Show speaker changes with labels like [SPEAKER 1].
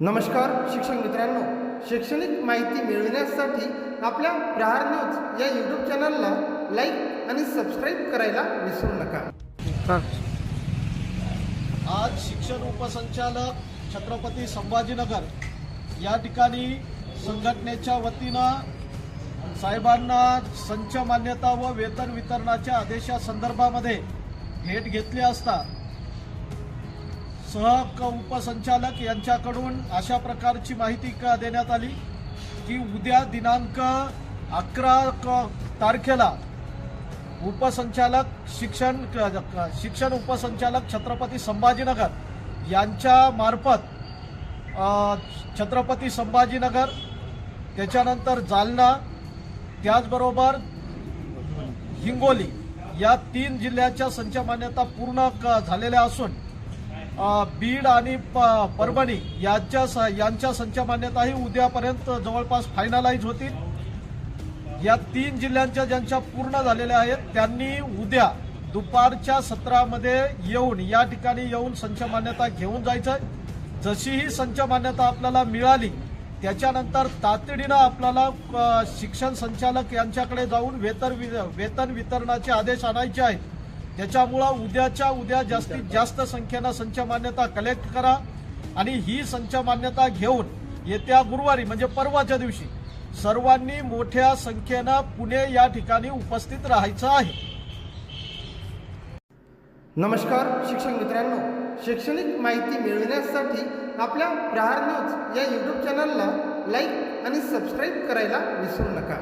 [SPEAKER 1] नमस्कार शिक्षक मित्रांनो. शैक्षणिक माहिती मिळविण्यासाठी आपल्या प्रहार न्यूज या यूट्यूब चॅनलला लाईक आणि सबस्क्राईब करायला विसरू नका.
[SPEAKER 2] आज शिक्षण उपसंचालक छत्रपती संभाजीनगर या ठिकाणी संघटनेच्या वतीनं साहेबांना संच मान्यता व वेतन वितरणाच्या आदेशासंदर्भामध्ये भेट घेतली असता सह उपसंचालक यांच्याकडून अशा प्रकारची माहिती का देण्यात आली? की उद्या दिनांक अकरा क- तारखेला उपसंचालक शिक्षण शिक्षण उपसंचालक छत्रपती संभाजीनगर यांच्या मार्फत छत्रपती संभाजीनगर त्याच्यानंतर जालना त्याचबरोबर हिंगोली या तीन जिल्ह्याच्या संच मान्यता पूर्ण क- झालेल्या असून बीड आणि प- परभणी यांच्या स- यांच्या संचमान्यताही उद्यापर्यंत जवळपास फायनलाइज होतील. या तीन जिल्ह्यांच्या ज्यांच्या पूर्ण झालेल्या आहेत त्यांनी उद्या दुपारच्या सत्रामध्ये येऊन या ठिकाणी येऊन संचमान्यता घेऊन जायचं जशी ही संचमान्यता आपल्याला मिळाली त्याच्यानंतर तातडीनं आपल्याला शिक्षण संचालक यांच्याकडे जाऊन वेतन वि- वेतन वितरणाचे आदेश आणायचे आहेत. त्याच्यामुळं उद्याच्या उद्या जास्तीत जास्त संख्येनं संच मान्यता कलेक्ट करा. आणि ही संच मान्यता घेऊन येत्या गुरुवारी म्हणजे परवाच्या दिवशी सर्वांनी मोठ्या संख्येनं पुणे या ठिकाणी उपस्थित राहायचं आहे.
[SPEAKER 1] नमस्कार शिक्षक मित्रांनो. शैक्षणिक माहिती मिळविण्यासाठी आपल्या प्रहार न्यूज या यूट्यूब चॅनलला लाईक आणि सबस्क्राईब करायला विसरू नका.